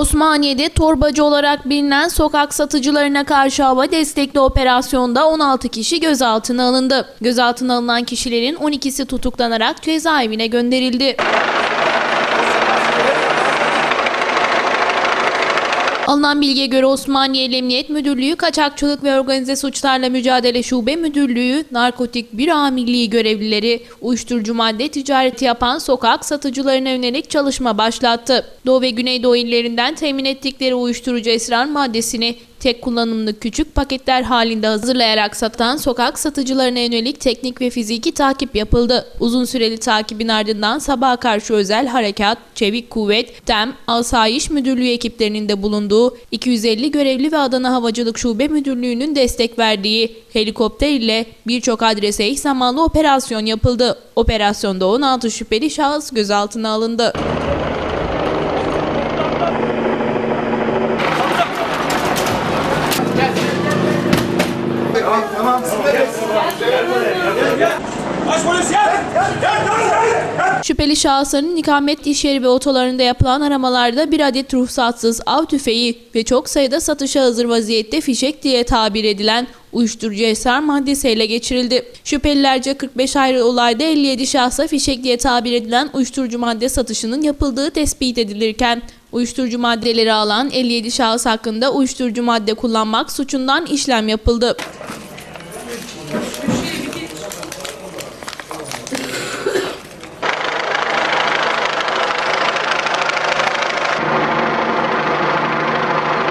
Osmaniye'de torbacı olarak bilinen sokak satıcılarına karşı hava destekli operasyonda 16 kişi gözaltına alındı. Gözaltına alınan kişilerin 12'si tutuklanarak cezaevine gönderildi. Alınan bilgiye göre Osmaniye İl Emniyet Müdürlüğü Kaçakçılık ve Organize Suçlarla Mücadele Şube Müdürlüğü, Narkotik Bir Amirliği görevlileri uyuşturucu madde ticareti yapan sokak satıcılarına yönelik çalışma başlattı. Doğu ve Güneydoğu illerinden temin ettikleri uyuşturucu esrar maddesini tek kullanımlık küçük paketler halinde hazırlayarak satan sokak satıcılarına yönelik teknik ve fiziki takip yapıldı. Uzun süreli takibin ardından sabaha karşı özel harekat, çevik kuvvet, TEM, Asayiş Müdürlüğü ekiplerinin de bulunduğu 250 görevli ve Adana Havacılık Şube Müdürlüğü'nün destek verdiği helikopter ile birçok adrese eş zamanlı operasyon yapıldı. Operasyonda 16 şüpheli şahıs gözaltına alındı. Baş polis gel! Gel gel! Şüpheli şahısların ikamet iş yeri ve otolarında yapılan aramalarda bir adet ruhsatsız av tüfeği ve çok sayıda satışa hazır vaziyette fişek diye tabir edilen uyuşturucu esrar maddesi ele geçirildi. Şüphelilerce 45 ayrı olayda 57 şahsa fişek diye tabir edilen uyuşturucu madde satışının yapıldığı tespit edilirken uyuşturucu maddeleri alan 57 şahıs hakkında uyuşturucu madde kullanmak suçundan işlem yapıldı.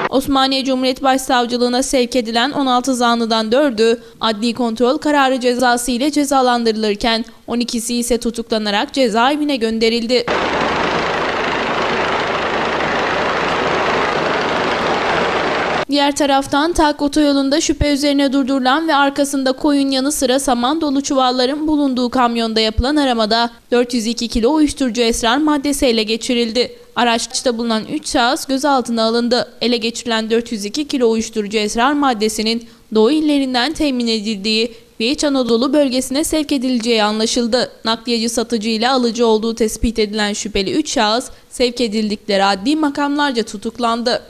Osmaniye Cumhuriyet Başsavcılığına sevk edilen 16 zanlıdan 4'ü adli kontrol kararı cezası ile cezalandırılırken 12'si ise tutuklanarak cezaevine gönderildi. Diğer taraftan Tak otoyolunda şüphe üzerine durdurulan ve arkasında koyun yanı sıra saman dolu çuvalların bulunduğu kamyonda yapılan aramada 402 kilo uyuşturucu esrar maddesi ele geçirildi. Araçta bulunan 3 şahıs gözaltına alındı. Ele geçirilen 402 kilo uyuşturucu esrar maddesinin Doğu illerinden temin edildiği ve İç Anadolu bölgesine sevk edileceği anlaşıldı. Nakliyeci satıcı ile alıcı olduğu tespit edilen şüpheli 3 şahıs sevk edildikleri adli makamlarca tutuklandı.